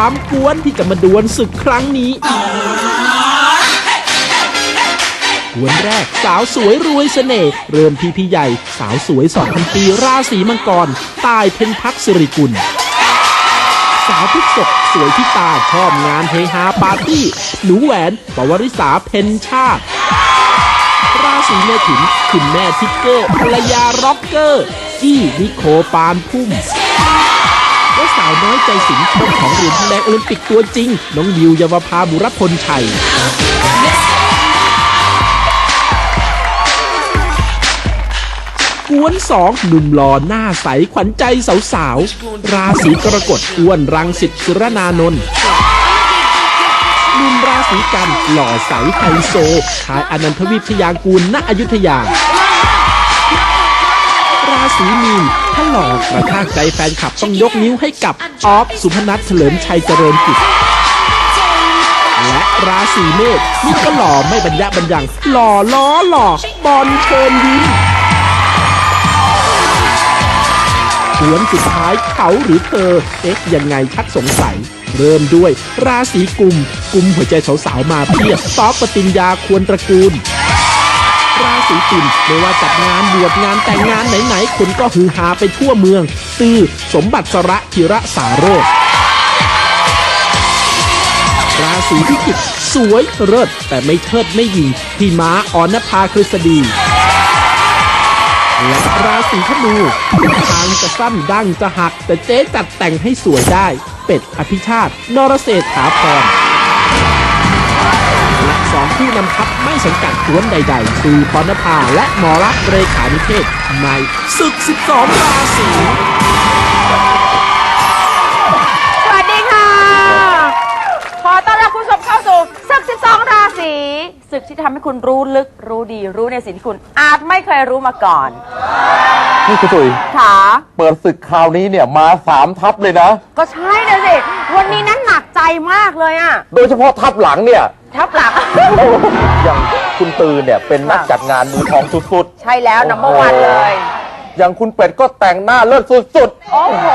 ามกวนที่จะมาดวลศึกครั้งนี้ กวนแรกสาวสวยรวยเสน่ห์เริ่มที่พี่ใหญ่ สาวสวย2,000ปีราศีมังกรตายเพ็ญพักสิริกุล สาวพฤกษกสวยที่ตาชอบงานเฮฮาปาร์ตี้ หนูแหวนปวริษาเพนชาติราศีเมถุนคุณแม่ทิกเกอร์ภรรยาร็อกเกอร์ จี้นิโคปานพุ่ม สาวน้อยใจสิงเจ้าของเหรียญทองแดงโอลิมปิกตัวจริง น้องยิวยาวภาบุรพลชัยกวนสองหนุ่มหล่อหน้าใส ขวัญใจสาวๆ ราศีกรกฎอ้วนรังสิตสุรนานนท์หนุ่มราศีกันหล่อใสไฮโซชายอนันทวิทยางกูลณอยุธยา ราศีมีน ถ้าหล่อกระชากใจแฟนคลับต้องยกนิ้วให้กับออฟสุพนัทเฉลิมชัยเจริญกิจและราศีเมษนี่ก็หล่อไม่บรรยะบรรยัง หล่อล้อหล่อบอลเชิญยิ้มกวนสุดท้ายเขาหรือเธอ เอ๊ะ ยังไงชักสงสัย เริ่มด้วยราศีกุม กุมหัวใจสาวๆมาเพียบตอกปติญญาควรตระกูล ราศีตุลไม่ว่าจัดงานบวชงานแต่งงานไหนๆคนก็ฮือฮาไปทั่วเมือง ตือสมบัติสระธิระสาโรธราศีพิจิกสวยเลิศแต่ไม่เทิดไม่หยิงพี่ม้าออนภาคริสดีและราศีธนูทางจะสั้นดั้งจะหัก แต่เจ๊จัดแต่งให้สวยได้ เป็ดอภิชาติ นรเศรษฐาพร ผู้นำทัพไม่สังกัดกวนใดๆ คือพรณภาและหมอรักเรขานิเทศในศึก 12 ราศีสวัสดีค่ะ ขอต้อนรับคุณผู้ชมเข้าสู่ศึก 12 ราศีศึกที่ทำให้คุณรู้ลึกรู้ดีรู้ในสิ่งที่คุณอาจไม่เคยรู้มาก่อน นี่คุณตุ๋ยค่ะเปิดศึกคราวนี้เนี่ยมาสามทัพเลยนะ ก็ใช่นะสิ วันนี้นั้นหนักใจมากเลยอะโดยเฉพาะทัพหลังเนี่ย ทับหลัง อย่างคุณตือเนี่ยเป็นนักจัดงานมือทองสุด ใช่แล้วนัมเบอร์วันเลย ๆ อย่างคุณเป็ดก็แต่งหน้าเลิศสุดโอ้โห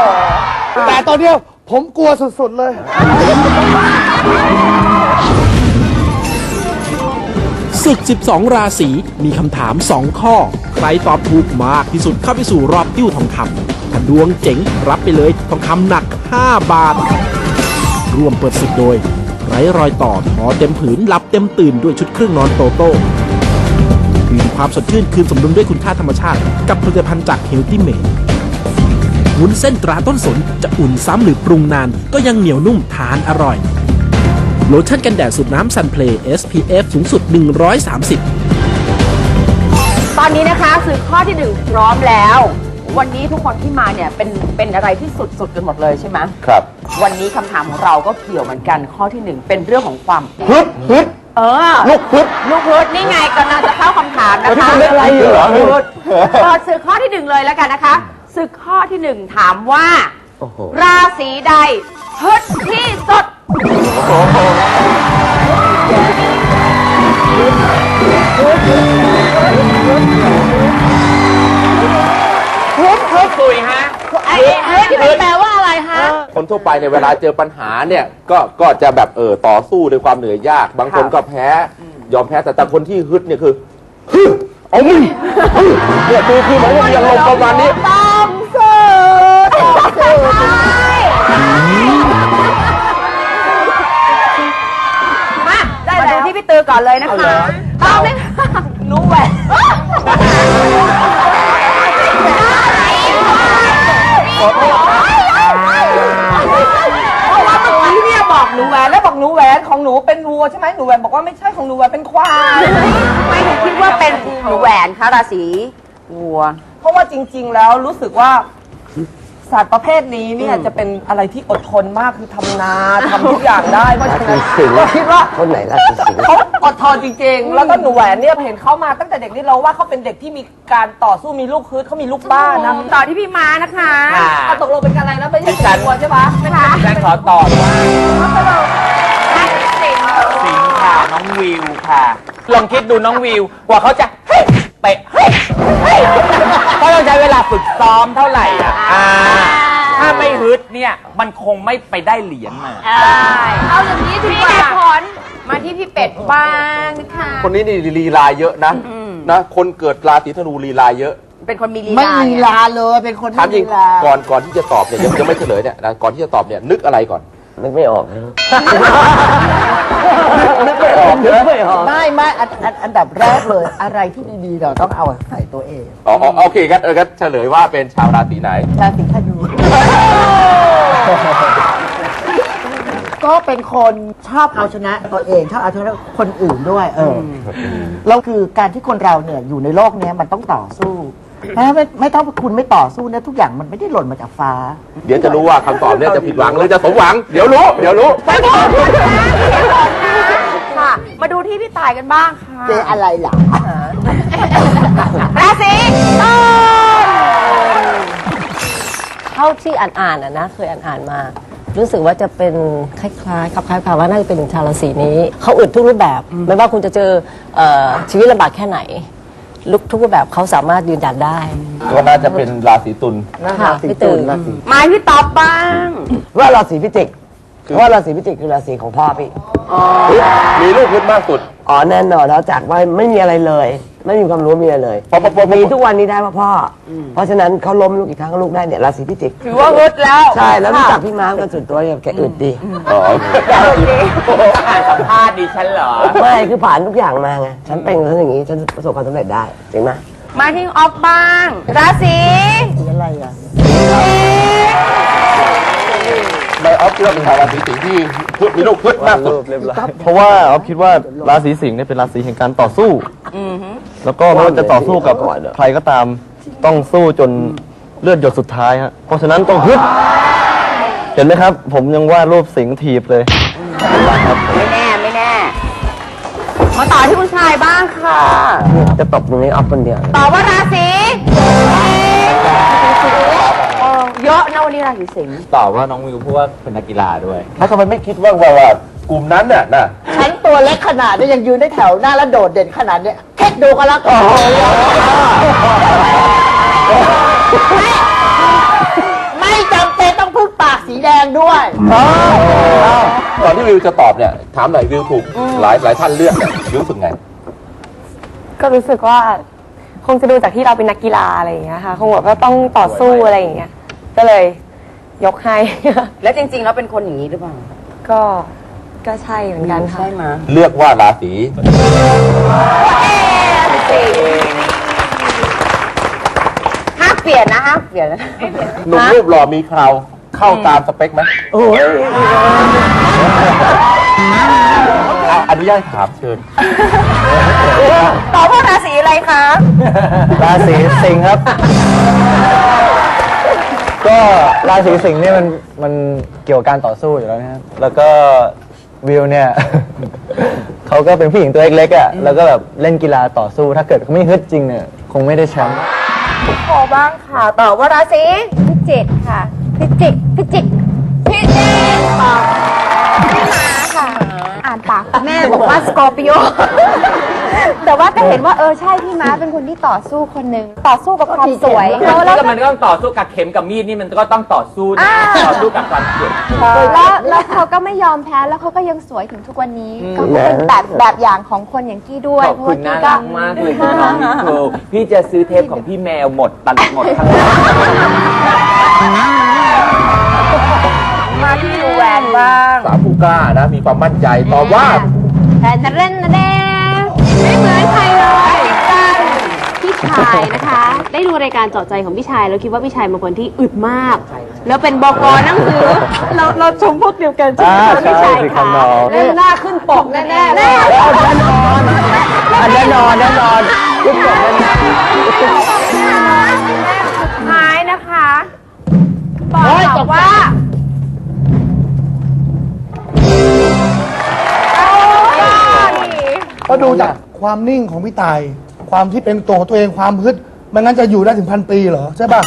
แต่ตอนเนี้ยผมกลัวสุดๆเลย ศึก 12 ราศีมีคำถาม 2 ข้อ ใครตอบถูกมากที่สุดเข้าไปสู่รอบติ้วทองคำถ้าดวงเจ๋งรับไปเลยทองคำหนัก 5 บาท ร่วมเปิดศึกโดย ไร้รอยต่อทอเต็มผืนหลับเต็มตื่นด้วยชุดเครื่องนอนโตโต้คืนความสดชื่นคืนสมดุลด้วยคุณค่าธรรมชาติ กับผลิตภัณฑ์จากเฮลตี้เมดวุ้นเส้นตราต้นสนจะอุ่นซ้ำหรือปรุงนานก็ยังเหนียวนุ่มทานอร่อย โลชั่นกันแดดสูตรน้ำซันเพลย์ SPF สูงสุด 130 ตอนนี้นะคะสื่อข้อที่หนึ่งพร้อมแล้ว วันนี้ทุกคนที่มาเนี่ยเป็นเป็นอะไรที่สุดๆกันหมดเลยใช่ไหมๆครับวันนี้คำถามของเราก็เกี่ยวเหมือนกันข้อที่หนึ่งเป็นเรื่องของความ ฮึดฮึดเออลูกฮึด ลูกพุดนี่ไงกำลังจะเข้าคำถามนะเฮ้ยคะคุณเล่นอะไรเหรอ ลูกพุดเปิดศึกข้อที่หนึ่งเลยแล้วกันนะคะศึกข้อที่หนึ่งถามว่า โอ้โห ราศีใดฮึดที่สุดฮึดฮึดคุยฮะ ไอ้ฮึดที่มันแปลว่าอะไรฮะ คนทั่วไปเนี่ยเวลาเจอปัญหาเนี่ยก็ก็จะแบบเออต่อสู้ด้วยความเหนื่อยยาก บางคนก็แพ้ยอมแพ้แต่แต่คนที่ฮึดเนี่ยคือฮึดเอามึงฮึดเนี่ยคือคือเหมือนว่ามีอารมณ์ประมาณนี้ต้องสู้ต้องสู้ มาได้มาดูที่พี่ตือก่อนเลยนะคะตอบเลยค่ะหนูแหวนเพราะว่าเมื่อกี้เนี่ยบอกหนูแหวนแล้วบอกหนูแหวนของหนูเป็นวัวใช่ไหมหนูแหวนบอกว่าไม่ใช่ของหนูแหวนเป็นควายไม่หนูคิดว่าเป็นหนูแหวนคะราศีวัว เพราะว่าจริง ๆ แล้วรู้สึกว่า สัตว์ประเภทนี้เนี่ยจะเป็นอะไรที่อดทนมากคือทำนาทำทุกอย่างได้เพราะฉะนั้นก็คิดว่าคนไหนล่ะคุณสิงห์ เขาอดทนจริงๆ แล้วก็หนูแหวนเนี่ยเห็นเขามาตั้งแต่เด็กนี่เราว่าเขาเป็นเด็กที่มีการต่อสู้มีลูกคืดเขามีลูกบ้านนะต่อที่พี่ม้านะคะเอาตกลงเป็นอะไรนะไม่ใช่ตัวใช่ปะนะคะฉันขอตอบว่าสิงค์ค่ะน้องวิวค่ะ ลองคิดดูน้องวิวกว่าเขาจะเฮ้ยเตะ เฮ้ยเฮ้ยเขาต้องใช้เวลาฝึกซ้อมเท่าไหร่อะอ่าถ้าไม่ฮึดเนี่ยมันคงไม่ไปได้เหรียญมา เอาอย่างนี้ดีกว่าผลมาที่พี่เป็ดบ้างนะคะคนนี้นี่ลีลาเยอะนะนะ คนเกิดราศีธนูลีลาเยอะ เป็นคนมีลีไม่ลามีไงลาเลย เป็นคนถามไม่จริมีงลาก่อนก่อนที่จะตอบเนี่ยยังยังไม่เฉลยเนี่ยนะก่อนที่จะตอบเนี่ยนึกอะไรก่อน นึกไม่ออกนะ นึกไม่ออกเนอะไม่ออก ไม่ไม่อันอันอันดับแรกเลย อะไรที่ดีๆเราต้องเอาใส่ตัวเองอ๋ออ๋อโอเคงั้นเอองั้นเฉลยว่าเป็นชาวราศีไหน ราศีธนู ก็เป็นคนชอบเอาชนะตัวเอง ชอบเอาชนะคนอื่นด้วย เออแล้วคือการที่คนเราเนี่ยอยู่ในโลกเนี้ยมันต้องต่อสู้ ถ้าไม่ไม่ต้องคุณไม่ต่อสู้เนี่ยทุกอย่างมันไม่ได้หล่นมาจากฟ้า เดี๋ยวจะรู้ว่าคำตอบเนี่ยจะผิดหวังหรือจะสมหวัง เดี๋ยวรู้ เดี๋ยวรู้ ค่ะ มาดูที่พี่ตายกันบ้างค่ะ เจออะไรล่ะราศีตุลเท่าที่อ่านๆอะนะ เคยอ่านๆมา รู้สึกว่าจะเป็นคล้ายๆขับคล้ายๆว่าน่าจะเป็นชาวราศีนี้ เขาอึดทุกรูปแบบ ไม่ว่าคุณจะเจอเอ่อชีวิตลำบากแค่ไหน ลุกทุกรูปแบบเขาสามารถยืนหยัดได้ ก็น่าจะเป็นราศีตุลค่ะพี่ตื่นมาพี่ต๊อบบ้าง ว่าราศีพิจิกเพราะว่าราศีพิจิกคือราศีของพ่อพี่ มีลูกขึ้นมากสุด อ๋อแน่นอนแล้วจากว่าไม่มีอะไรเลย ไม่มีความรู้ไม่มีอะไรเลยเพราะเพราะเพราะมีทุกวันนี้ได้เพราะพ่ออเพราะฉะนั้นเขาล้มลูกอีกครั้งก็ลูกได้เนี่ยราศีพิจิกถือว่าฮึดแล้วใช่แล้วรู้จักพี่ม้ากันส่วนตัวเนี่ยแกอึดดีอ๋ออ่านสัมภาษณ์ดิฉันเหรอ ไม่คือผ่านทุกอย่างมาไงฉันเป็นฉันอย่างนี้ฉันประสบความสำเร็จได้จริงไหมมาที่ออฟบ้างราศีสีอะไรอะในออฟคิดว่าเป็นชาวราศีสิงห์ที่มีลูกขึ้นมากสุดเพราะว่าออฟคิดว่าราศีสิงห์เนี่ยเป็นราศีแห่งการต่อสู้ แล้วก็ไม่ว่าจะต่อสู้กับใครก็ตามต้องสู้จนเลือดหยดสุดท้ายฮะเพราะฉะนั้นต้องฮึดเห็นไหมครับ ผมยังวาดรูปสิงห์ถีบเลยไม่แน่ไม่แน่ มาต่อที่ผู้ชายบ้างค่ะ จะตบมือให้ออฟคนเดียวตอบว่าราศีเออเยอะนะวันนี้ราศีสิงห์ตอบว่าน้องวิวพูดว่าเป็นนักกีฬาด้วย แล้วทำไมไม่คิดว่าว่าว่ากลุ่มนั้นน่ะนะ ฉันตัวเล็กขนาดนี้ยังยืนได้แถวหน้าแล้วโดดเด่นขนาดเนี้ยแค่ ดูก็แล้วกันไม่จำเป็นต้องพึ่งปากสีแดงด้วย ตอนที่วิวจะตอบเนี่ยถามหน่อยวิวถูกหลายหลายท่านเลือกเนี่ยวิวรู้สึกไง ก็รู้สึกว่าคงจะดูจากที่เราเป็นนักกีฬาอะไรอย่างเงี้ยค่ะ คงแบบว่าต้องต่อสู้อะไรอย่างเงี้ย ก็เลยยกให้ แล้วจริงๆแล้วเป็นคนอย่างนี้หรือเปล่า ก็ ก็ใช่เหมือนกันค่ะใช่ไหมเลือกว่าราศีห้ามเปลี่ยนนะห้ามเปลี่ยนนะหนุ่มรูปหล่อมีคราวเข้าตามสเปคไหมโอ้ยอนุญาตถามเชิญตอบว่าราศีอะไรคะราศีสิงห์ครับ ก็ราศีสิงห์เนี่ยมันมันเกี่ยวกับการต่อสู้อยู่แล้วนะครับแล้วก็ วิวเนี่ย เขาก็เป็นผู้หญิงตัวเล็กๆอะแล้วก็แบบเล่นกีฬาต่อสู้ ถ้าเกิดเขาไม่ฮึดจริงเนี่ย คงไม่ได้แชมป์โอบ้างค่ะตอบว่าราศีพิจิตค่ะพิจิกพิจิกพิจิกตอบพี่ม้าค่ะ อ่านปากแม่บอกว่าสกอร์ปิโอ แต่ว่าก็เห็นว่าเออใช่พี่ม้าเป็นคนที่ต่อสู้คนหนึ่งต่อสู้กับความสวยแล้แล้ววก็มันก็ต้องต่อสู้กับเข็มกับมีดนี่มันก็ต้องต่อสู้นะต่อสู้กับความเกลียดแล้วแล้วเขาก็ไม่ยอมแพ้แล้วเขาก็ยังสวยถึงทุกวันนี้ก็เป็นแบบแบบอย่างของคนอย่างกี้ด้วยขอบเพราะคุว่าณกี้น่าก็รักมากเลยคุณน้องนิโคลพี่จะซื้อเทปของพี่แมวหมดตัดหมดทั้งหมดมาที่ดูแวนบ้างสาวผู้กล้านะ มีความมั่นใจตอบว่าแต่จะเล่นนะเด้ ชายนะคะ ได้ดูรายการเจาะใจของพี่ชายแล้วคิดว่าพี่ชายเป็นคนที่อึดมาก แล้วเป็นบกหนังสือเราเราชมพวกเดียวกันใช่ไหมคะพี่ชายใช่สิครัคะบน้องเล่นหน้าขึ้นปกแน่ๆแน่อันแน่นอนแน่นอนยุคจบแน่นอนสุดท้ายนะคะตอบตอบว่าก็ดูจากความนิ่งของพี่ตาย ความที่เป็นตัวของตัวเองความฮึดมันงั้นจะอยู่ได้ถึงพันปีเหรอใช่ป่ะ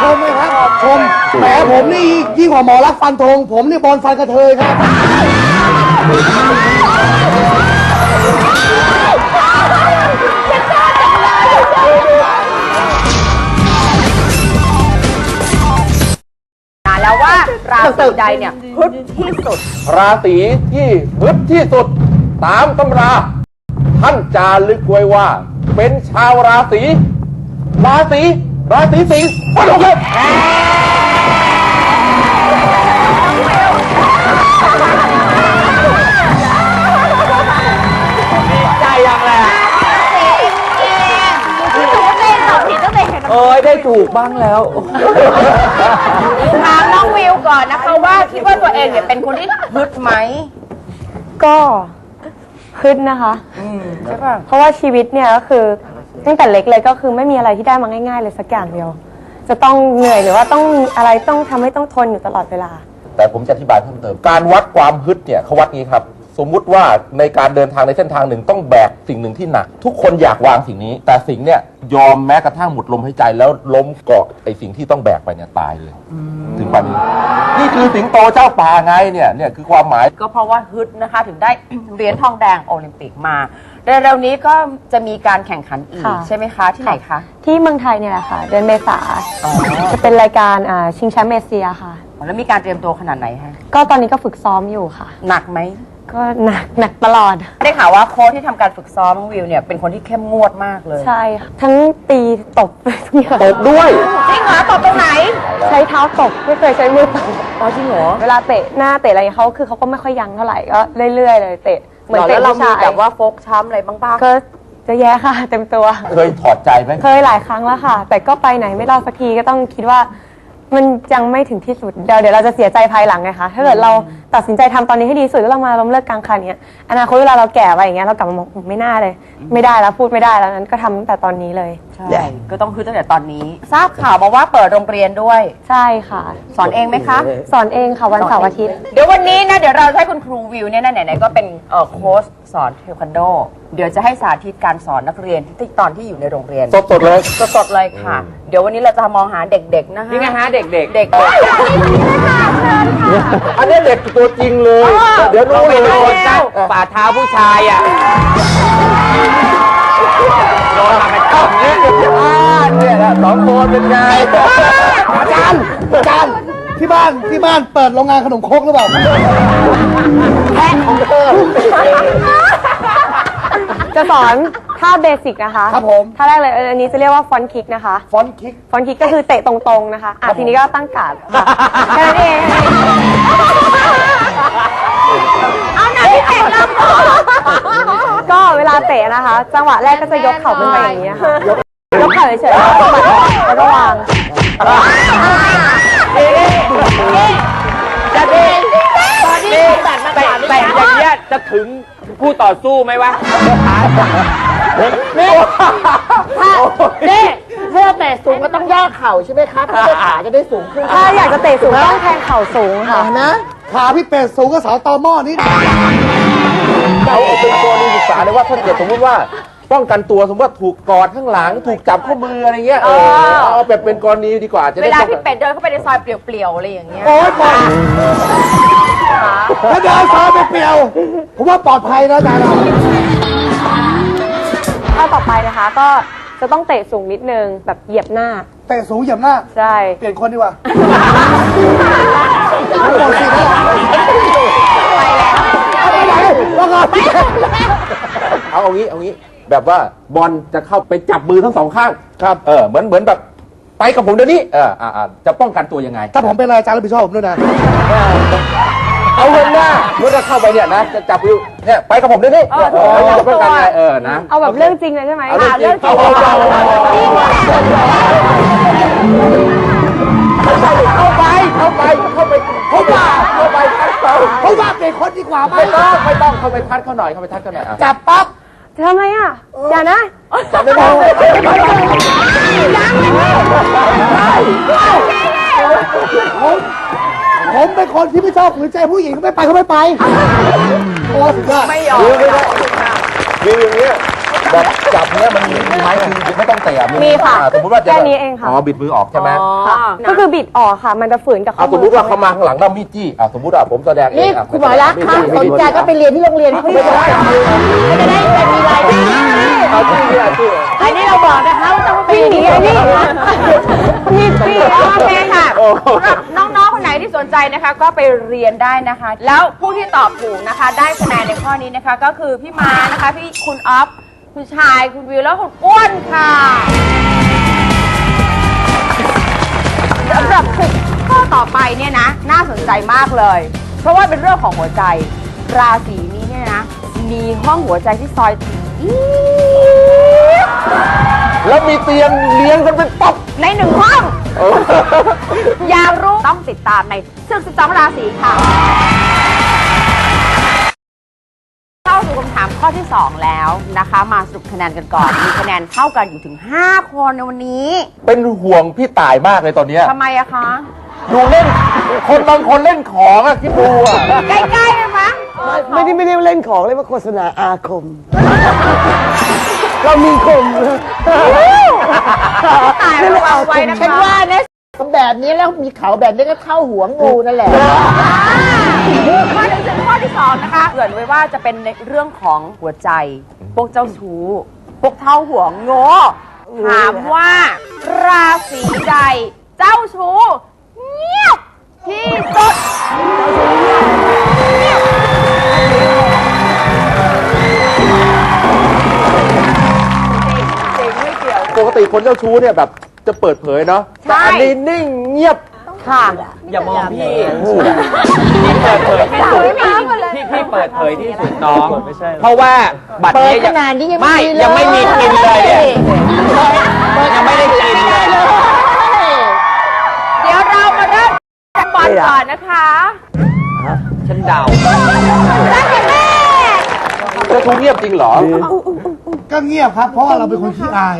ชมไหมครับชมแหมผมนี่ยิ่งกว่าหมอรักฟันธงผมนี่บอลฟันกระเทยครับ ราศีใดเนี่ยฮึดที่สุด ราศีที่ฮึดที่สุด ตามตำรา ท่านจารึกไว้ว่า เป็นชาวราศีราศีราศีสิงห์ฟันธงครับ ถูกบ้างแล้ว ถามน้องวิวก่อนนะคะว่าคิดว่าตัวเองเนี่ยเป็นคนที่ฮึดไหมก็ขึ้นนะคะ ใช่ป่ะเพราะว่าชีวิตเนี่ยก็คือตั้งแต่เล็กเลยก็คือไม่มีอะไรที่ได้มาง่ายๆเลยสักอย่างเดียว จะต้องเหนื่อยหรือว่าต้องมีอะไรต้องทำให้ต้องทนอยู่ตลอดเวลา แต่ผมจะอธิบายเพิ่มเติม การวัดความฮึดเนี่ยเขาวัดงี้ครับ สมมุติว่าในการเดินทางในเส้นทางหนึ่งต้องแบกสิ่งหนึ่งที่หนัก ทุกคนอยากวางสิ่งนี้ แต่สิ่งเนี่ยยอมแม้กระทั่งหมดลมหายใจแล้วล้มเกาะไอ้สิ่งที่ต้องแบกไปเนี่ยตายเลย ถึงปัจจุบันนี้นี่คือสิงโตเจ้าป่าไงเนี่ยเนี่ยคือความหมาย ก็เพราะว่าฮึดนะคะถึงได้ เหรียญทองแดงโอลิมปิกมาเร็วๆนี้ก็จะมีการแข่งขันอีกค่ะ ใช่ไหมคะที่ไหนคะ ที่เมืองไทยเนี่ยแหละค่ะ เดือนเมษาจะเป็นรายการอ่าชิงแชมป์เอเชียค่ะ แล้วมีการเตรียมตัวขนาดไหนคะก็ตอนนี้ก็ฝึกซ้อมอยู่ค่ะ หนักไหม ก็หนักหนักตลอด ได้ข่าวว่าโค้ชที่ทำการฝึกซ้อมน้องวิวเนี่ยเป็นคนที่เข้มงวดมากเลยใช่ค่ะทั้งตีตบทุกอย่างตบด้วย จริงเหรอตอบตรงไหนใช้เท้าตบไม่เคยใช้มือตบอ๋อจริงเหรอเวลาเตะหน้าเตะอะไรเขาคือเขาก็ไม่ค่อยยั้งเท่าไหร่ก็เรื่อยๆเลยเตะเหมือนแล้เตะวเราผู้มีชายแบบว่าโฟกช้ำอะไรบ้างป่ะก็จะแย่ค่ะ เต็มตัว เคยถอดใจไหมเคยหลายครั้งแล้วค่ะ แต่ก็ไปไหนไม่รอดสักทีก็ต้องคิดว่า มันยังไม่ถึงที่สุดเดี๋ยวเดี๋ยวเราจะเสียใจภายหลังไงคะถ้าเกิดเราตัดสินใจทำตอนนี้ให้ดีที่สุดแล้วเรามาล้มเลิกกลางคันเนี้ยอนาคตเวลาเราแก่ไปอย่างเงี้ยเรากลับมามองอืมไม่น่าเลย ไม่ได้แล้วพูดไม่ได้แล้วนั้นก็ทำตั้งแต่ตอนนี้เลย ใช่ ก็ต้องฮึดตั้งแต่ตอนนี้ ทราบข่าวมาว่าเปิดโรงเรียนด้วย ใช่ค่ะ สอนเองไหมคะ สอนเองค่ะวันเสาร์อาทิตย์ เดี๋ยววันนี้นะเดี๋ยวเราจะให้คุณครูวิวเนี่ยนะไหนๆก็เป็นเอ่อโค้ชสอนเทควันโด เดี๋ยวจะให้สาธิตการสอนนักเรียนที่ตอนที่อยู่ในโรงเรียน สดๆเลย สดๆเลยค่ะ เดี๋ยววันนี้เราจะมองหาเด็กๆนะคะนี่ไงฮะเด็กๆ เด็กอันนี้เด็กตัวจริงเลย เดี๋ยวเรารู้ไปเลยโดนตั้งฝ่าเท้าผู้ชายอะโดนมาเป็นต้นเนี่ยอ่าเนี่ยนะสองคนเป็นไงอาจารย์อาจารย์ที่บ้านที่บ้านเปิดโรงงานขนมครกหรือเปล่าจะสอน ท่าเบสิกนะคะครับผม ท่าแรกเลยเอออันนี้จะเรียกว่าฟอนคิกนะคะฟอนต์คิก ฟอนคิกก็คือเตะตรงๆนะคะอะทีนี้ก็ตั้งการ์ดค่ะแค่นั้นเองเอาหนักที่เตะลำคอก็เวลาเตะนะคะ จังหวะแรกก็จะยกเข่าขึ้นไปอย่างนี้ยค่ะยกเข่าเฉยๆแล้วก็ปัดออกแล้วก็วางจะดีนี่แต่แต่อย่างเงี้ยจะถึงผู้ต่อสู้ไหมวะ นี่ถ้าเราเตะสูงก็ต้องย่อเข่าใช่ไหมครับเพื่อขาจะได้สูงขึ้นถ้าอยากจะเตะสูงต้องแทงเข่าสูงค่ะเห็นนะ ขาพี่เป็ดสูงกับเสาตอหม้อนี่เอาเอาเป็นกรณีศึกษาเลยว่าถ้าเกิดสมมติว่าป้องกันตัวสมมติว่าถูกกอดข้างหลัง ถูกจับข้อมืออะไรเงี้ยเออเอาแบบเป็นกรณีดีกว่าจะเวได้ลาป้องพี่กันเป็ดเดินเข้าไปในซอยเปลี่ยวๆอะไรอย่างเงี้ยโอ้ยปลอดถ้าเดินซอยไปเปลี่ยว ผมว่าปลอดภัยนะอาจารย์ถ้า ต่อไปนะคะ ก็จะต้องเตะสูงนิดนึงแบบเหยียบหน้า เตะสูงเหยียบหน้า ใช่ เปลี่ยนคนดีกว่าไม่หมดสิทธิ์แล้วแล้วก็เอาเอางี้เอางี้ แบบว่าบอลจะเข้าไปจับมือทั้งสองข้างครับเออเหมือนเหมือนแบบไปกับผมเดี๋ยวนี้เอออ่าอ่าจะป้องกันตัวยังไง ถ้าผมเป็นอะไรอาจารย์รับผิดชอบผมด้วยนะ เอาเงินหน้าเมื่อจะเข้าไปเนี่ยนะ จะจับมือเนี่ยไปกับผมเดี๋ยวนี้เนี่ยเออจะป้องกันไงเออนะ เอาแบบเรื่องจริงเลยใช่ไหมเอาเรื่องจริง อะเอาเอาเอาเอาเข้าไป เข้าไป เข้าไปเข้าไปเข้าไปทัดเขาผมว่าเปลี่ยนคนดีกว่าไหมไม่ต้องไม่ต้องเข้าไปทัดเขาหน่อย เข้าไปทัดเขาหน่อยอะจับปั๊บจะทำไมอะอย่านะจับได้ไหม ผมผมเป็นคนที่ไม่ชอบขืนใจผู้หญิงไม่ไปก็ไม่ไปโอ้สุดยอดไม่ยอมวิวไม่ได้วิวอย่างเงี้ยแบบจับเนี้ยมันมีไม้คือไม่ต้องเตะอะมีค่ะอ่าสมมติว่าจะแค่นี้เองค่ะ อ๋อบิดมือออกใช่ไหมค่ะก็คือบิดออกค่ะ มันจะฝืนกับข้อเอามืสมมติว่าเขามาข้างหลังแล้วมีดจี้อะสมมติว่าผมแสดงเองนี่อะคุณหมอรักถ้าสนใจก็ไปเรียนที่โรงเรียนเขาดีกว่าจะได้เป็นมีรายได้เอาจี้เนี่ยจี้ อันนี้เราบอกนะคะว่าต้องไปวิ่งหนีไอ้นี่นี่พี่โอเคค่ะสำหรับน้องๆค นไหนที่ที่สนใจนะคะก็ไปเรียนได้นะคะ แล้วผู้ที่ตอบถูกนะคะ ได้คะแนนในข้อนี้นะคะ ก็คือพี่มานะคะพี่คุณออฟคุณชายคุณวิวแล้วคุณอ้วนค่ะสำหรับข้อต่อไปเนี่ยนะ น่าสนใจมากเลย เพราะว่าเป็นเรื่องของหัวใจ ราศีนี้เนี่ยนะ มีห้องหัวใจที่ซอยอี๊ดแล้วมีเตียงเลี้ยงกันเป็นป๊อปในหนึ่งห้อง อยากรู้ต้องติดตามในศึก 12 ราศีค่ะ เข้าสู่คำถามข้อที่ 2 แล้วนะคะ มาสรุปคะแนนกันก่อน มีคะแนนเท่ากันอยู่ถึง 5 คนในวันนี้เป็นห่วงพี่ตายมากเลยตอนเนี้ยทำไมอะคะดูเล่น คนบางคนเล่นของอะคิดดูอะใกล้ๆเลยมั้งไม่ได้ไม่ได้เล่นของเรียกว่าโฆษณาอาคม เรามีคม ตายระวังไว้นะคะ ฉันว่านะแบบนี้แล้วมีเขาแบบนี้ก็เข้าหัวงูนั่นแหละมาถึงถึงข้อที่2นะคะเกริ่นไว้ว่าจะเป็นในเรื่องของหัวใจ พวกเจ้าชู้ พวกเท่าหัวโง่ถามว่าราศีใดเจ้าชู้เงียบที่สุดป กติคนเจ้าชู้เนี่ยแบบจะเปิดเผยเนาะแต่อันนี้นิ่งเงียบ ค่ะ อย่ามองพี่พี่เปิดเผยที่สุดพี่พี่เปิดเผยที่สุดน้อง เพราะว่าบัตรเปิดนี้ขนาดนี้ยังไม่ไม่มีเลยยังไม่มีกินเลยเนี่ยยังไม่ได้กินเลยเดี๋ยวเรามาเริ่มกันบอลก่อนนะคะฉันเดาเจ้าชู้เงียบจริงเหรอก็เงียบครับ เพราะว่าเราเป็นคนขี้อาย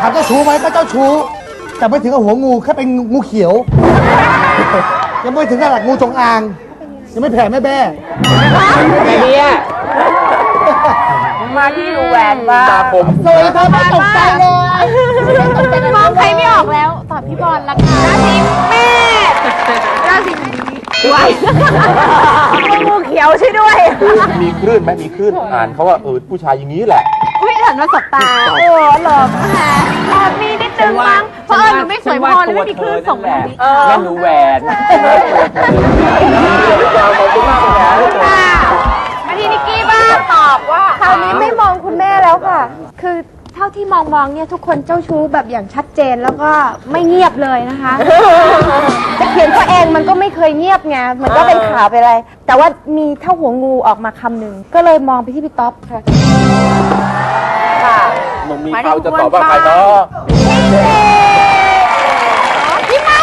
ถามเจ้าชู้ไหมก็เจ้าชู้ แต่ไม่ถึงกับหัวงูแค่เป็นงูเขียว ยังไม่ถึงขนาดงูจงอาง ยังไม่แผ่แม่แบ้ไอเนี่ยมาที่ดูแหวนบ้าตาคมสวยพอไม่ตกใจเลยมองใครไม่ออกแล้ว ตอบพี่บอลละค่ะราศีเมษราศีไว้งูเขียวช่วยด้วย มีคลื่นไหมมีคลื่นอ่านเขาว่าเออผู้ชายอย่างนี้แหละ นมาสบตา โอ้หลอกแหมแอบมีนิดนึงมั้งเพราะเออหนูไม่สวยพอเลยไม่มีคลื่นส่งมาทางนี้นั่นหนูแหวนค่ะมาที่นิกกี้บ้างตอบว่า คราวนี้ไม่มองคุณแม่แล้วค่ะ คือเท่าที่มองมองๆเนี่ยทุกคนเจ้าชู้แบบอย่างชัดเจนแล้วก็ไม่เงียบเลยนะคะ จะเขียนตัวเองมันก็ไม่เคยเงียบไงเหมือนก็เป็นข่าวไปเลยแต่ว่ามีเท่าหัวงูออกมาคำหนึ่งก็เลยมองไปที่พี่ต๊อปค่ะค่ะมันมีเขาจะตอบว่าใครเนาะพี่มา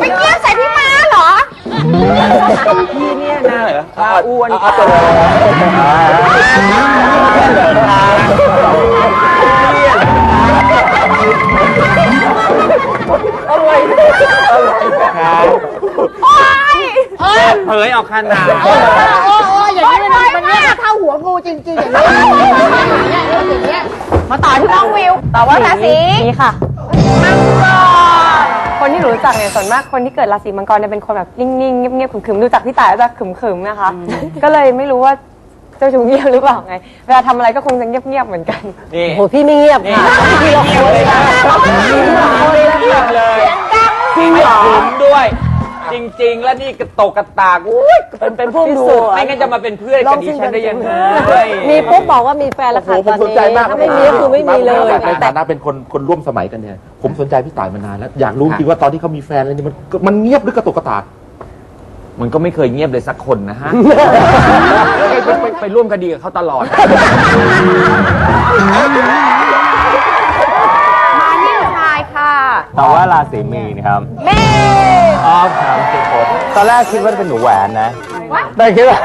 ไม่เงียบใส่พี่มาเหรอ พี่เนี่ยน่าเหรออาอ้วนอะตัวเปิดเผยออกขนาดโอ้โอ้โอ้อย่างนี้มันมันเนี่ยเท่าหัวงูจริงๆอย่างนี้อย่างเงี้ยมาต่อที่น้องวิวตอบว่าราศีนี่ค่ะมังกร คนที่หนูรู้จักเนี่ยส่วนมากคนที่เกิดราศีมังกรเนี่ยเป็นคนแบบนิ่งๆเงียบๆขรึมๆดูจากพี่ต่ายก็จะขรึมๆนะคะ ก็เลยไม่รู้ว่าเจ้าชู้เงียบหรือเปล่าไง เวลาทำอะไรก็คงจะเงียบๆเหมือนกัน นี่โหพี่ไม่เงียบนี่ค่ะเงียบเลยนะเงียบเลยจริงเหรอ ด้วย จริง ๆ แล้วนี่กระตกกระตากอุ้ยเป็นเป็นผู้ดูไม่งั้นจะมาเป็นเพื่อนกับดิฉันได้ยังไงมีปุ๊บบอกว่ามีแฟนแล้วโอ้โหค่ะผมตอนสนนี้ใจมากถ้าไม่มีก็คือไม่มีเลย ในฐานะเป็นคนคนร่วมสมัยกันเนี่ย ผมสนใจพี่ต่ายมานานแล้ว อยากรู้จริงว่าตอนที่เขามีแฟนอะไรนี่มันมันเงียบหรือกระตุกกระตาก มันก็ไม่เคยเงียบเลยสักคนนะฮะ ไปไปไปร่วมคดีกับเขาตลอด มาที่ผู้ชายค่ะ แต่ว่าราศีมีนครับเม ตอนแรกคิดว่าเป็นหนูแหวนนะ แต่คิดว่า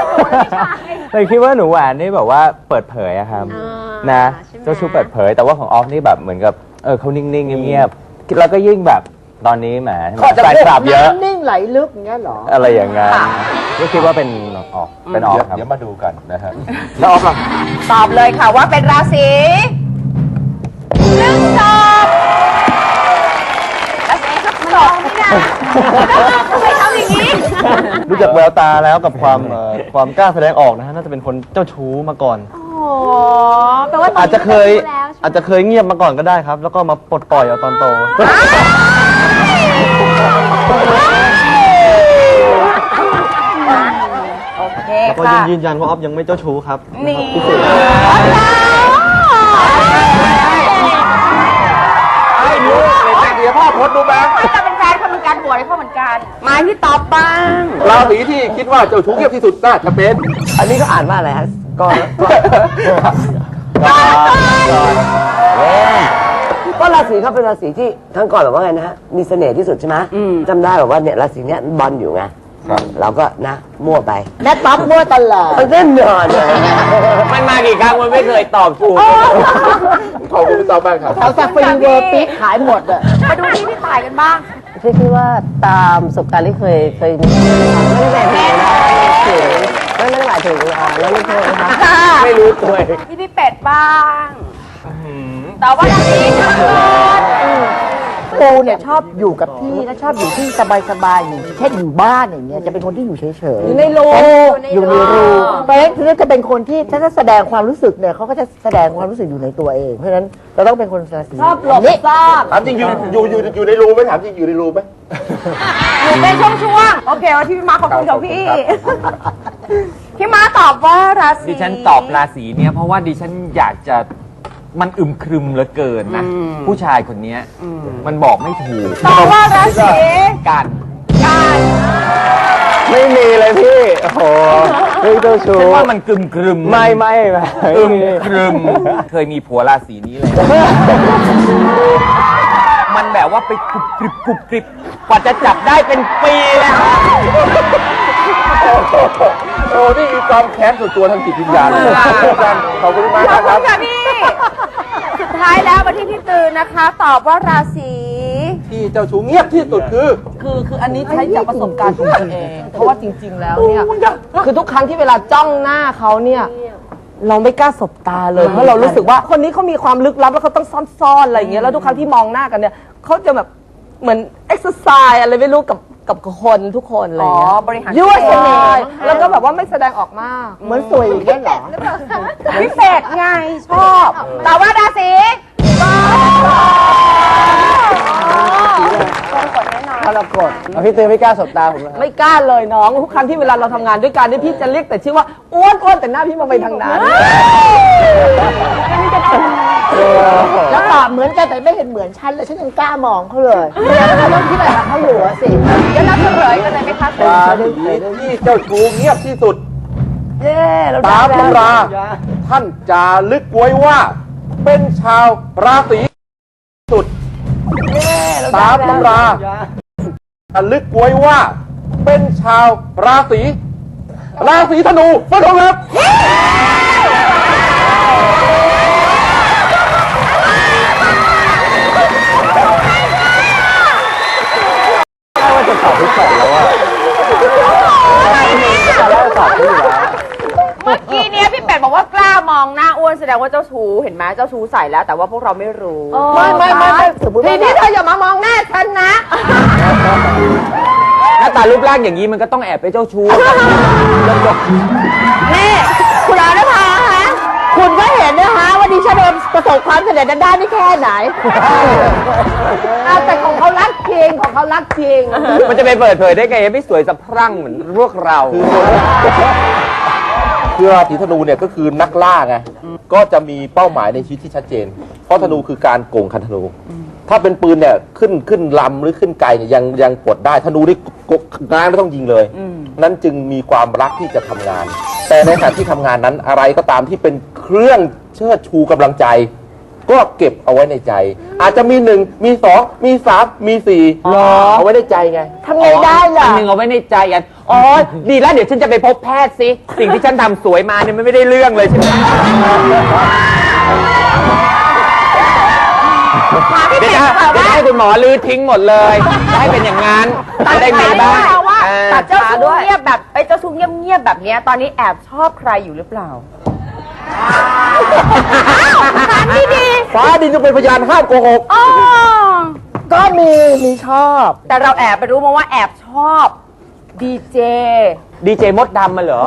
แต่คิดว่าหนูแหวนนี่แบบว่าเปิดเผยอะครับ นะเจ้าชู้เปิดเผย แต่ว่าของออฟนี่แบบเหมือนกับ เออเขานิ่งๆเงียบๆแล้วก็ยิ่งแบบตอนนี้แหมแฟนคลับเยอะน้ำนิ่งไหลลึกอย่างเงี้ยเหรอ อะไรอย่างงั้นก็คิดว่าเป็นออกเป็นออกเดี๋ยวครับ เดี๋ยวมาดูกันนะฮะแล้วออฟล่ะตอบเลยค่ะว่าเป็นราศีหนึ่งจบราศีก็จบไม่ได้ทำไมทำอย่างนี้ ดูจักแววตาแล้วกับความความกล้าแสดงออกนะฮะน่าจะเป็นคนเจ้าชู้มาก่อน โอ้แปลว่าอาจจะเคยอาจจะเคยเงียบมาก่อนก็ได้ครับ แล้วก็มาปลดปล่อยเอาตอนโตแล้วก็ค่ะ ยืนยันว่าออฟยังไม่เจ้าชู้ครับนี่ นะครัเศษไอ้หนูเด็กเดียวพ่อพดดูแบง ถ้าจะเป็นแฟนคนเหมือนกันหัวในพ่อเหมือนกันมาที่ตอบบ้าง ราศีที่คิดว่าเจ้าชู้เงียบที่สุดน่าจะเป็นอันนี้ก็อ่านว่าอะไรฮะก็ก็ราศีเขาเป็นราศีที่ทั้งก่อนแบบว่าไงนะฮะมีเสน่ห์ที่สุดใช่ไหมจำได้แบบว่าเนี่ยราศีเนี้ยบอลอยู่ไงเราก็นะมั่วไปแม่ป๊อปมั่วตลอดมันแน่นอนเลยมันมากี่ครั้งมันไม่เคยตอบถูกขอบคุณพี่ตอบมากครับแถวสปริงเวอร์ปี๊กขายหมดอะมาดูที่พี่ตายกันบ้าง พี่คิดว่าตามประสบการณ์ที่เคยเคยมีไม่ได้หมายถึงไม่ได้หมายถึงอ่าแล้วไม่เคยนะคะไม่รู้ตัวเอง ที่พี่เป็ดบ้างตอบว่าราศีมังกร ปูเนี่ยชอบอยู่กับที่และชอบอยู่ที่สบายๆอย่างเช่นอยู่บ้านอย่างเงี้ยจะเป็นคนที่อยู่เฉยๆอยู่ในรูอยู่ในรูเพราะฉะนั้นคือจะเป็นคนที่ถ้าจะแสดงความรู้สึกเนี่ยเขาก็จะแสดงความรู้สึกอยู่ในตัวเอง เพราะฉะนั้นเราต้องเป็นคนราศีชอบหลบนี่ซ่อนถามจริงอยู่อยู่อยู่อยู่ในรูไหมถามจริงอยู่ในรูไหมอยู่เป็นช่วงๆโอเคว่าที่พี่มาขอบคุณครัค่ะบพี่ขอบคุณครับพี่มาตอบว่าราศีดิฉันตอบราศีเนี้ยเพราะว่าดิฉันอยากจะ มันอึมครึมเหลือเกินนะ ผู้ชายคนเนี้ยมันบอกไม่ถูกตอบว่าราศีกันกันไม่มีเลยพี่ โอ้โหเรื่องเจ้าชู้ฉันว่ามันกึมครึมไม่ไม่ไม่อึมครึม เคยมีผัวราศีนี้เลย มันแบบว่าไปกรุบกริบกรุบกริบกว่าจะจับได้เป็นปีแล้วโอ้นี่มีความแค้นส่วนตัวทางจิตวิญญาณเลยขอบคุณมากขอบนะคคุรับณค่ะพี่ สุดท้ายแล้วมาที่พี่ตื่นนะคะ ตอบว่าราศีที่เจ้าชู้เงียบที่สุดคือ คือคืออันนี้ใช้จากประสบการณ์ของตัวเอง เพราะว่าจริง ๆ แล้วเนี่ยคือทุกครั้งที่เวลาจ้องหน้าเขาเนี่ยเราไม่กล้าสบตาเลยเพราะเรารู้สึกว่าคนนี้เขามีความลึกลับแล้วเขาต้องซ่อนๆอะไรอย่างเงี้ยแล้วทุกครั้งที่มองหน้ากันเนี่ยเขาจะแบบเหมือนเอ็กซ์ไซส์อะไรไม่รู้กับ กับคนทุกคนอะไรอย่างเงี้ยอ๋อบริหารยั่วเสเสน่น่ห์ห์แล้วก็แบบว่าไม่แสดงออกมากเหมือนสวยอย่างเงี้ยเหรอพิเศษไงชอบตอบว่าราศีม รกตพี่ตือไม่กล้าสบตาผมเลยไม่กล้าเลยน้องทุกครั้งที่เวลาเราทำงานด้วยกันเนี่ยพี่จะเรียกแต่ชื่อว่าอ้วนอ้วนแต่หน้าพี่มองไปทางนั้นแล้วตอบเหมือนกันแต่ไม่เห็นเหมือนฉันเลยฉันยังกล้ามองเขาเลยแสดงว่าเขาต้องคิดอะไรกับเขาอยู่อะสิเดี๋ยวเราเฉลยกันเลยไหมคะราศีที่เจ้าชู้เงียบที่สุดเย้เราตามได้แล้วตำราท่านจารึกไว้ว่า เป็นชาวราศีสุดตามตำรา จารึกไว้ว่าเป็นชาวราศีราศีธนูฟันธงครับเมื่อกี้เนี้ยพี่เป็ดบอกว่ากล้ามองหน้า นแสดงว่าเจ้าชู้เห็นไหมเจ้าชู้ใส่แล้ว แต่ว่าพวกเราไม่รู้ไม่ไม่ไม่ไม่สมมติทีว่านี้เธออย่ามามองหน้าฉันนะ หน้าตารูปร่างอย่างนี้มันก็ต้องแอบไปเจ้าชู้ นี่คุณอาณภาฮะคุณก็เห็นนะคะว่าดิฉันประสบความสำเร็จด้านนี้แค่ไหนเอาแต่ของเขารักจริงของเขารักจริง มันจะไปเปิดเผยได้ไงไม่สวยสะพรั่งเหมือนพวกเรา คือราศีธนูเนี่ยก็คือนักล่าไงก็จะมีเป้าหมายในชีวิตที่ชัดเจน เพราะธนูคือการโก่งคันธนู ถ้าเป็นปืนเนี่ยขึ้นขึ้นลำหรือขึ้นไกลเนี่ยยังยังกดได้ธนูนี่กงานไม่ต้องยิงเลย นั้นจึงมีความรักที่จะทำงาน แต่ในขณะที่ทำงานนั้นอะไรก็ตามที่เป็นเครื่องเชิดชูกำลังใจ ก็เก็บเอาไว้ในใจ อาจจะมีหนึ่งมีสองมีสามมีสี่เอาไว้ในใจไง ทำไงได้ล่ะ อันหนึ่งเอาไว้ในใจอันอ๋อ ดีแล้วเดี๋ยวฉันจะไปพบแพทย์สิ สิ่งที่ฉันทำสวยมาเนี่ยมันไม่ได้เรื่องเลยใช่ไหมเดี๋ยวจะเดี๋ยวจะให้คุณหมอลื้อทิ้งหมดเลยให้เป็นอย่างนั้นจะได้มีบ้างว่าอ่า ตัดเจ้าชู้เงียบแบบไอ้ยเจ้าชู้เงียบเงียบๆแบบเนี้ยตอนนี้แอบชอบใครอยู่หรือเปล่า ถามดีฟ้าดินจะเป็นพยานห้ามโกหก ๆอ๋อก็มีมีชอบ แต่เราแอบไปรู้มาว่าแอบชอบดีเจ ดีเจมดดำมาเหรอ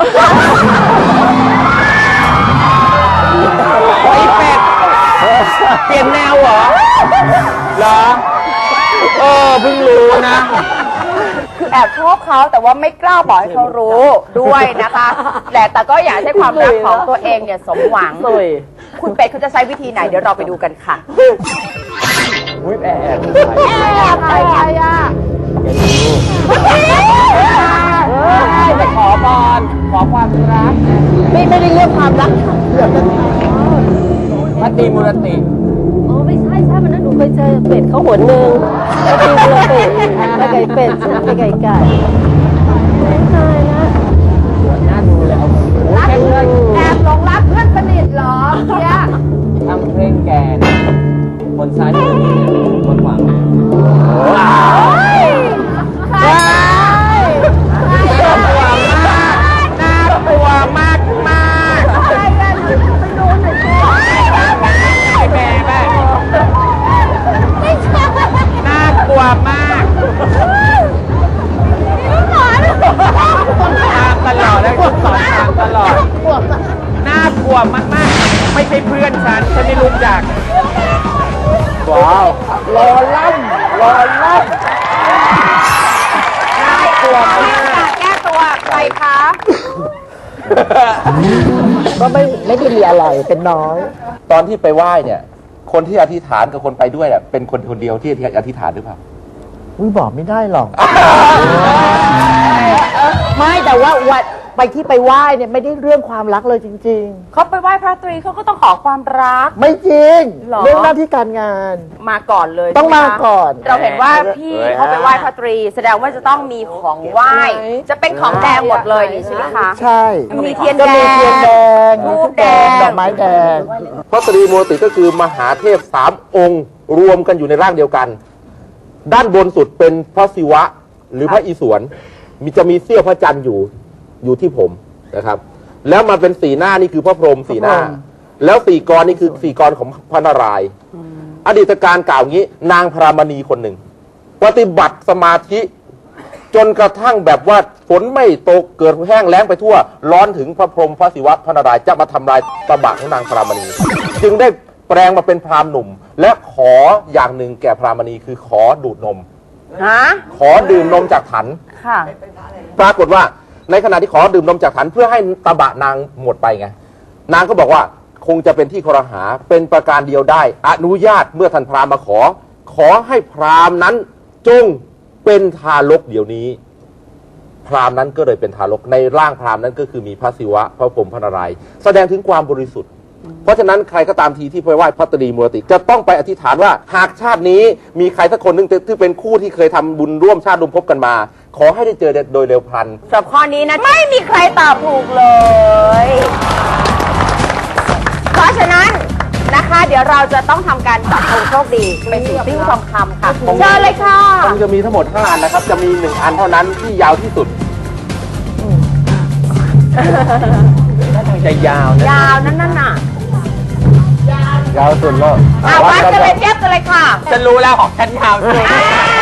ไอ้เป็ดเปลี่ยนแนวเหรอ เหรอ เออเพิ่งรู้นะคือ แอบชอบเขาแต่ว่าไม่กล้าบอกให้เขารู้ด้วยนะคะแต่แต่ก็อยากให้ความรักของตัวเองเนี่ยสมหวังสุยคุณเป็ดเขาจะใช้วิธีไหนเดี๋ยวเราไปดูกันค่ะอุ้ยแอบใครอะจะขอบอลขอความรักไม่ไม่ได้เรียกความรัก พัตตีมุรติ อไม่ใช่ใช่มันนั้นหนูเคยเจอเป็ดเขาหนหนึ่งแล้วตีเรือเป็ดไปไก่เป็ดไปไก่ไก่ไม่ใช่นะน่าดูเลยเอาโอ้ยเข้มเลยแอบหลงรักเพื่อนสนิทเหรอเนี่ยทำเพลงแกนคนซ้ายมือนี่เนี่ยคนขวา ก็ไม่ไม่ได้มีอะไรเป็นน้อย ตอนที่ไปไหว้เนี่ย คนที่อธิษฐานกับคนไปด้วยเนี่ยเป็นคนคนเดียวที่อธิษฐานหรือเปล่า อุ้ยบอกไม่ได้หรอก ไม่แต่ว่าวัด ไปที่ไปไหว้เนี่ยไม่ได้เรื่องความรักเลยจริง เขาไปไหว้พระตรีเขาก็ต้องขอความรัก ๆ ไม่จริงหรอ เรื่องหน้าที่การงาน มาก่อนเลยต้องใช่ไหมาก่อนเราเห็นว่าพี่เขาไปไหว้พระตรี แสดงว่าจะต้องมีของไหว้ จะเป็นของแดงหมดเลยนี่ใช่ไหมคะ ใช่มีเทียนก็แดมีเทียนแดงงธูปแดแดงงดอกไม้แดงพระตรีมูรติก็คือมหาเทพสามองค์ รวมกันอยู่ในร่างเดียวกัน ด้านบนสุดเป็นพระศิวะหรือพระอิศวรมีจะมีเสี้ยวพระจันทร์อยู่ อยู่ที่ผมนะครับ แล้วมาเป็นสีหน้านี่คือพระพรหมสีหน้าพระพรหมแล้วสี่กรนี่คือสี่กรของพระนารายณ์อดีตการกล่าวงี้ นางพรามณีคนหนึ่ง ปฏิบัติสมาธิจนกระทั่งแบบว่าฝนไม่ตกเกิดแห้งแล้งไปทั่ว ร้อนถึงพระพรหมพระศิวะพระนารายณ์จะมาทำลายตบะของนางพรามณี จึงได้แปลงมาเป็นพราหมณ์หนุ่ม และขออย่างหนึ่งแก่พรามณีคือขอดูดนม ฮะขอดื่มนมจากถัน ค่ะ ปรากฏว่า ในขณะที่ขอดื่มนมจากถันเพื่อให้ตบะนางหมดไปไงนางก็บอกว่าคงจะเป็นที่ครหาเป็นประการเดียวได้ อนุญาตเมื่อท่านพราหมณ์มาขอ ขอให้พราหมณ์นั้นจงเป็นทารกเดี๋ยวนี้ พราหมณ์นั้นก็เลยเป็นทารกในร่างพราหมณ์นั้นก็คือมีพระศิวะพระพรหมพระนารายณ์แสดงถึงความบริสุทธิ์ เพราะฉะนั้นใครก็ตามทีที่ไปไหว้พระตรีมูรติ จะต้องไปอธิษฐานว่าหากชาตินี้มีใครสักคนหนึงที่เป็นคู่ที่เคยทำบุญร่วมชาติร่วมภพกันมา ขอให้ได้เจอโดยเร็วพลัน สำหรับข้อนี้นะไม่มีใครตอบถูกเลย เพราะฉะนั้นนะคะ เดี๋ยวเราจะต้องทำการจับคนโชคดีเป็นสิ่งที่ทองคำค่ะเชิญเลยค่ะ คงจะมีทั้งหมด 5 อันนะครับ จะมี 1 อันเท่านั้นที่ยาวที่สุดจะยาวนะยาวนั่นน่ะยาวสุดแล้วอ่าวัดกันเลยเทียบกันเลยค่ะ ฉันรู้แล้วของฉันยาวสุด อ่า